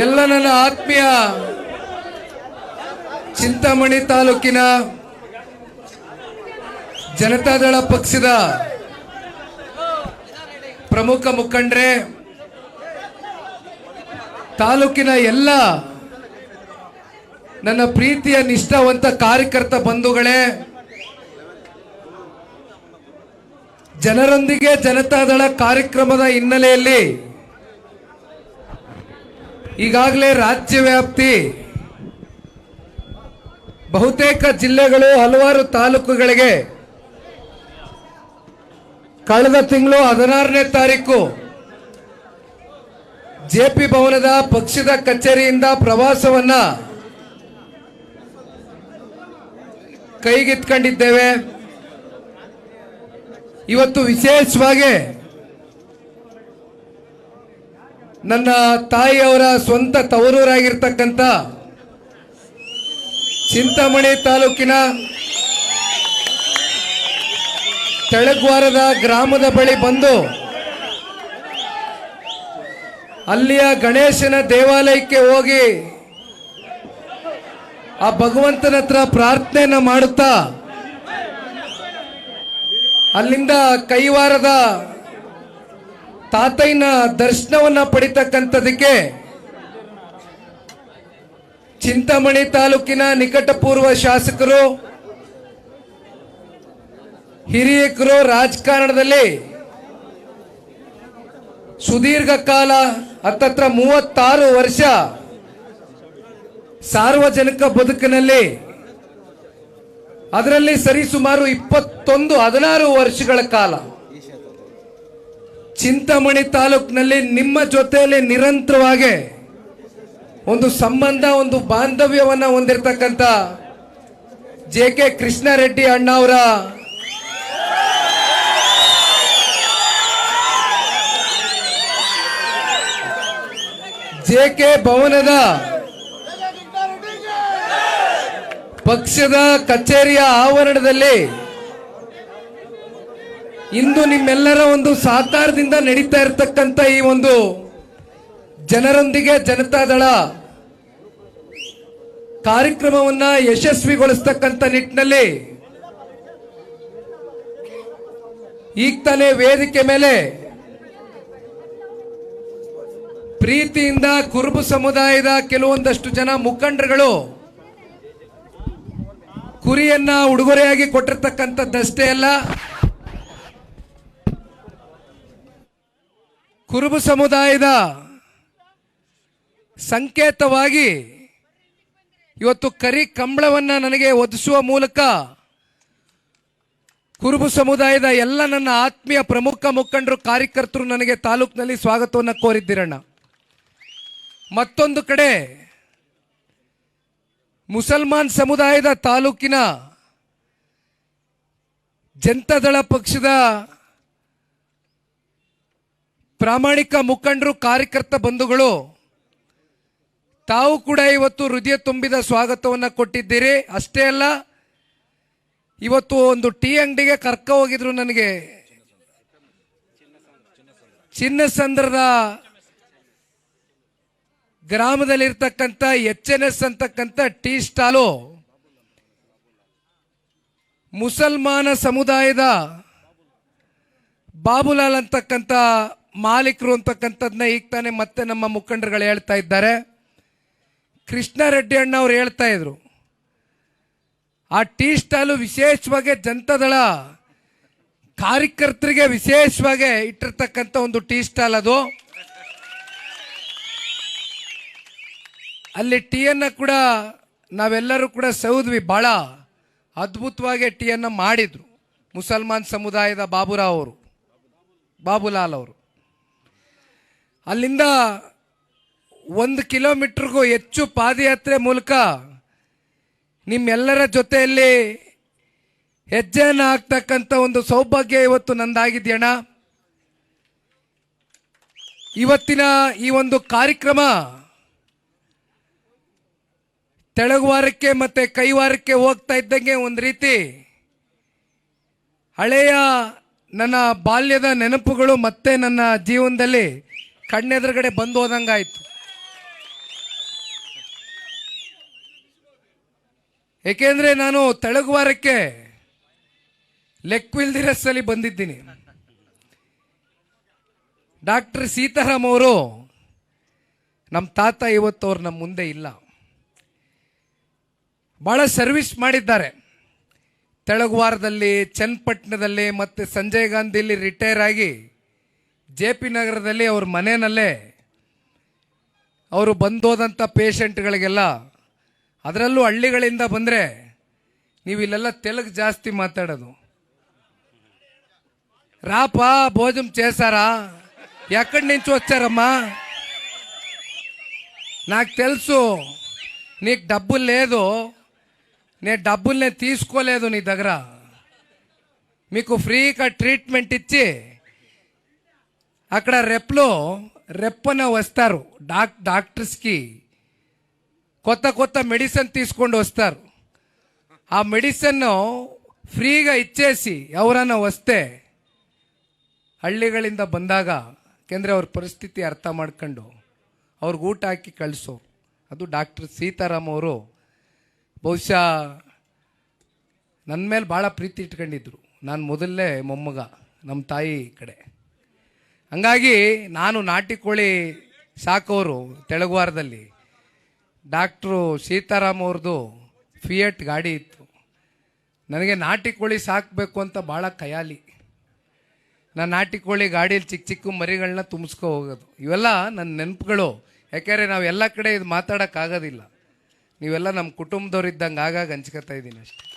ಎಲ್ಲ ನನ್ನ ಆತ್ಮೀಯ ಚಿಂತಾಮಣಿ ತಾಲೂಕಿನ ಜನತಾದಳ ಪಕ್ಷದ ಪ್ರಮುಖ ಮುಖಂಡ್ರೆ, ತಾಲೂಕಿನ ಎಲ್ಲ ನನ್ನ ಪ್ರೀತಿಯ ನಿಷ್ಠಾವಂತ ಕಾರ್ಯಕರ್ತ ಬಂಧುಗಳೇ, ಜನರೊಂದಿಗೆ ಜನತಾದಳ ಕಾರ್ಯಕ್ರಮದ ಹಿನ್ನೆಲೆಯಲ್ಲಿ ಈಗಾಗಲೇ ರಾಜ್ಯ ವ್ಯಾಪ್ತಿ ಬಹುತೇಕ ಜಿಲ್ಲೆಗಳು ಹಲವಾರು ತಾಲೂಕುಗಳಿಗೆ ಕಳೆದ ತಿಂಗಳು ಹದಿನಾರನೇ ತಾರೀಕು ಜೆಪಿ ಭವನದ ಪಕ್ಷದ ಕಚೇರಿಯಿಂದ ಪ್ರವಾಸವನ್ನ ಕೈಗೆತ್ಕೊಂಡಿದ್ದೇವೆ ಇವತ್ತು ವಿಶೇಷವಾಗಿ ನನ್ನ ತಾಯಿಯವರ ಸ್ವಂತ ತವರೂರಾಗಿರ್ತಕ್ಕಂಥ ಚಿಂತಾಮಣಿ ತಾಲೂಕಿನ ತೆಳಗ್ವಾರದ ಗ್ರಾಮದ ಬಳಿ ಬಂದು ಅಲ್ಲಿಯ ಗಣೇಶನ ದೇವಾಲಯಕ್ಕೆ ಹೋಗಿ ಆ ಭಗವಂತನ ಹತ್ರ ಪ್ರಾರ್ಥನೆಯನ್ನ ಮಾಡುತ್ತಾ ಅಲ್ಲಿಂದ ಕೈವಾರದ ತಾತಯ್ಯನ ದರ್ಶನವನ್ನ ಪಡಿತಕ್ಕಂಥದಕ್ಕೆ ಚಿಂತಾಮಣಿ ತಾಲೂಕಿನ ನಿಕಟಪೂರ್ವ ಶಾಸಕರು, ಹಿರಿಯಕರು ರಾಜಕಾರಣದಲ್ಲಿ ಸುದೀರ್ಘ ಕಾಲ, ಹತ್ತತ್ರ ಮೂವತ್ತಾರು ವರ್ಷ ಸಾರ್ವಜನಿಕ ಬದುಕಿನಲ್ಲಿ, ಅದರಲ್ಲಿ ಸರಿಸುಮಾರು ಇಪ್ಪತ್ತೊಂದು ಹದಿನಾರು ವರ್ಷಗಳ ಕಾಲ. ಚಿಂತಾಮಣಿ ತಾಲೂಕಿನಲ್ಲಿ ನಿಮ್ಮ ಜೊತೆಯಲ್ಲಿ ನಿರಂತರವಾಗಿ ಒಂದು ಸಂಬಂಧ, ಒಂದು ಬಾಂಧವ್ಯವನ್ನ ಹೊಂದಿರತಕ್ಕಂಥ ಜೆ ಕೆ ಕೃಷ್ಣಾರೆಡ್ಡಿ ಅಣ್ಣ ಅವರ ಜೆ ಕೆ ಭವನದ ಪಕ್ಷದ ಕಚೇರಿಯ ಆವರಣದಲ್ಲಿ ಇಂದು ನಿಮ್ಮೆಲ್ಲರ ಒಂದು ಸಾತಾರದಿಂದ ನಡೀತಾ ಇರತಕ್ಕಂತ ಈ ಒಂದು ಜನರೊಂದಿಗೆ ಜನತಾದಳ ಕಾರ್ಯಕ್ರಮವನ್ನ ಯಶಸ್ವಿಗೊಳಿಸ್ತಕ್ಕಂಥ ನಿಟ್ಟಿನಲ್ಲಿ ಈಗ ತಾನೇ ವೇದಿಕೆ ಮೇಲೆ ಪ್ರೀತಿಯಿಂದ ಕುರುಬು ಸಮುದಾಯದ ಕೆಲವೊಂದಷ್ಟು ಜನ ಮುಖಂಡರುಗಳು ಕುರಿಯನ್ನ ಉಡುಗೊರೆಯಾಗಿ ಕೊಟ್ಟಿರ್ತಕ್ಕಂಥದ್ದಷ್ಟೇ ಅಲ್ಲ ಕುರುಬು ಸಮುದಾಯದ ಸಂಕೇತವಾಗಿ ಇವತ್ತು ಕರಿ ಕಂಬಳವನ್ನು ನನಗೆ ಒದಿಸುವ ಮೂಲಕ ಕುರುಬು ಸಮುದಾಯದ ಎಲ್ಲ ನನ್ನ ಆತ್ಮೀಯ ಪ್ರಮುಖ ಮುಖಂಡರು, ಕಾರ್ಯಕರ್ತರು ನನಗೆ ತಾಲೂಕಿನಲ್ಲಿ ಸ್ವಾಗತವನ್ನು ಕೋರಿದ್ದಿರಣ್ಣ. ಮತ್ತೊಂದು ಕಡೆ ಮುಸಲ್ಮಾನ್ ಸಮುದಾಯದ ತಾಲೂಕಿನ ಜನತಾದಳ ಪಕ್ಷದ ಪ್ರಾಮಾಣಿಕ ಮುಖಂಡರು, ಕಾರ್ಯಕರ್ತ ಬಂಧುಗಳು, ತಾವು ಕೂಡ ಇವತ್ತು ಹೃದಯ ತುಂಬಿದ ಸ್ವಾಗತವನ್ನು ಕೊಟ್ಟಿದ್ದೀರಿ. ಅಷ್ಟೇ ಅಲ್ಲ, ಇವತ್ತು ಒಂದು ಟೀ ಅಂಗಡಿಗೆ ಕರ್ಕ ಹೋಗಿದ್ರು ನನಗೆ. ಚಿನ್ನಸಂದ್ರದ ಗ್ರಾಮದಲ್ಲಿರ್ತಕ್ಕಂಥ ಎಚ್ ಎನ್ ಎಸ್ ಅಂತಕ್ಕಂಥ ಟೀ ಸ್ಟಾಲು. ಮುಸಲ್ಮಾನ ಸಮುದಾಯದ ಬಾಬುಲಾಲ್ ಅಂತಕ್ಕಂಥ ಮಾಲೀಕರು ಅಂತಕ್ಕಂಥದ್ದನ್ನ ಈಗ ತಾನೇ ಮತ್ತೆ ನಮ್ಮ ಮುಖಂಡರುಗಳು ಹೇಳ್ತಾ ಇದ್ದಾರೆ. ಕೃಷ್ಣಾರೆಡ್ಡಿ ಅಣ್ಣ ಅವ್ರು ಹೇಳ್ತಾ ಇದ್ರು, ಆ ಟೀ ಸ್ಟಾಲು ವಿಶೇಷವಾಗಿ ಜನತಾದಳ ಕಾರ್ಯಕರ್ತರಿಗೆ ವಿಶೇಷವಾಗಿ ಇಟ್ಟಿರ್ತಕ್ಕಂಥ ಒಂದು ಟೀ ಸ್ಟಾಲ್ ಅದು. ಅಲ್ಲಿ ಟೀಯನ್ನು ಕೂಡ ನಾವೆಲ್ಲರೂ ಕೂಡ ಸೌದ್ವಿ ಭಾಳ ಅದ್ಭುತವಾಗಿ ಟೀಯನ್ನು ಮಾಡಿದ್ರು ಮುಸಲ್ಮಾನ್ ಸಮುದಾಯದ ಬಾಬುರಾವ್ ಅವರು, ಬಾಬುಲಾಲ್ ಅವರು. ಅಲ್ಲಿಂದ ಒಂದು ಕಿಲೋಮೀಟ್ರಿಗೂ ಹೆಚ್ಚು ಪಾದಯಾತ್ರೆ ಮೂಲಕ ನಿಮ್ಮೆಲ್ಲರ ಜೊತೆಯಲ್ಲಿ ಹೆಜ್ಜೆಯನ್ನು ಹಾಕ್ತಕ್ಕಂಥ ಒಂದು ಸೌಭಾಗ್ಯ ಇವತ್ತು ನಂದಾಗಿದೆಯಣ್ಣ. ಇವತ್ತಿನ ಈ ಒಂದು ಕಾರ್ಯಕ್ರಮ ತೆಳಗುವಾರಕ್ಕೆ ಮತ್ತು ಕೈವಾರಕ್ಕೆ ಹೋಗ್ತಾ ಇದ್ದಂಗೆ ಒಂದು ರೀತಿ ಹಳೆಯ ನನ್ನ ಬಾಲ್ಯದ ನೆನಪುಗಳು ಮತ್ತೆ ನನ್ನ ಜೀವನದಲ್ಲಿ ಕಣ್ಣೆದುರುಗಡೆ ಬಂದು ಹೋದಂಗಾಯ್ತು. ಏಕೆಂದ್ರೆ ನಾನು ತೆಳಗುವಾರಕ್ಕೆ ಲೆಕ್ವಿಲ್ದಿರಸ್ಸಲ್ಲಿ ಬಂದಿದ್ದೀನಿ. ಡಾಕ್ಟರ್ ಸೀತಾರಾಮ್ ಅವರು ನಮ್ಮ ತಾತ ಇವತ್ತು ಅವ್ರು ನಮ್ಮ ಮುಂದೆ ಇಲ್ಲ. ಭಾಳ ಸರ್ವಿಸ್ ಮಾಡಿದ್ದಾರೆ. ತೆಳಗುವಾರದಲ್ಲಿ ಚನ್ನಪಟ್ಟಣದಲ್ಲಿ ಮತ್ತು ಸಂಜಯ್ ಗಾಂಧಿಯಲ್ಲಿ ರಿಟೈರ್ ಆಗಿ ಜೆ ಪಿ ನಗರದಲ್ಲಿ ಅವ್ರ ಮನೆಯಲ್ಲೇ ಅವರು ಬಂದೋದಂಥ ಪೇಷಂಟ್ಗಳಿಗೆಲ್ಲ ಅದರಲ್ಲೂ ಹಳ್ಳಿಗಳಿಂದ ಬಂದರೆ ನೀವು ಇಲ್ಲೆಲ್ಲ ತೆಲುಗು ಜಾಸ್ತಿ మాట్లాడదు రాపా భోజనం చేశారా ఎక్కడి నుంచి వచ్చారమ్మా నాకు తెలుసు నీకు డబ్బులు లేదు నేను డబ్బులు నేను తీసుకోలేదు నీ దగ్గర మీకు ఫ్రీగా ట్రీట్మెంట్ ఇచ్చి అక్కడ రెప్లో రెప్పన వస్తారు డాక్ డాక్టర్స్కి కొత్త కొత్త మెడిసిన్ తీసుకొని వస్తారు ఆ మెడిసిన్ ఫ్రీగా ఇచ్చేసి ఎవరైనా వస్తే ಹಳ್ಳಿಗಳಿಂದ ಬಂದಾಗ ಯಾಕೆಂದರೆ ಅವ್ರ ಪರಿಸ್ಥಿತಿ ಅರ್ಥ ಮಾಡ್ಕೊಂಡು ಅವ್ರಿಗೆ ಊಟ ಹಾಕಿ ಕಳಿಸೋರು ಅದು ಡಾಕ್ಟರ್ ಸೀತಾರಾಮ್ ಅವರು ಬಹುಶಃ ನನ್ನ ಮೇಲೆ ಭಾಳ ಪ್ರೀತಿ ಇಟ್ಕೊಂಡಿದ್ರು ನಾನು ಮೊದಲನೇ ಮೊಮ್ಮಗ ನಮ್ಮ ತಾಯಿ ಕಡೆ ಹಂಗಾಗಿ ನಾನು ನಾಟಿ ಕೋಳಿ ಸಾಕೋರು ತೆಳಗುವಾರದಲ್ಲಿ. ಡಾಕ್ಟ್ರು ಸೀತಾರಾಮ್ ಅವ್ರದ್ದು ಫಿಯಟ್ ಗಾಡಿ ಇತ್ತು. ನನಗೆ ನಾಟಿ ಕೋಳಿ ಸಾಕಬೇಕು ಅಂತ ಭಾಳ ಖಯಾಲಿ. ನಾನು ನಾಟಿ ಕೋಳಿ ಗಾಡೀಲಿ ಚಿಕ್ಕ ಚಿಕ್ಕ ಮರಿಗಳನ್ನ ತುಂಬಿಸ್ಕೊ ಹೋಗೋದು. ಇವೆಲ್ಲ ನನ್ನ ನೆನಪುಗಳು. ಯಾಕೆಂದರೆ ನಾವು ಎಲ್ಲ ಕಡೆ ಇದು ಮಾತಾಡೋಕ್ಕಾಗೋದಿಲ್ಲ. ನೀವೆಲ್ಲ ನಮ್ಮ ಕುಟುಂಬದವ್ರು ಇದ್ದಂಗೆ ಆಗಾಗ ಹಂಚ್ಕೊತಾ ಇದ್ದೀನಿ ಅಷ್ಟೇ.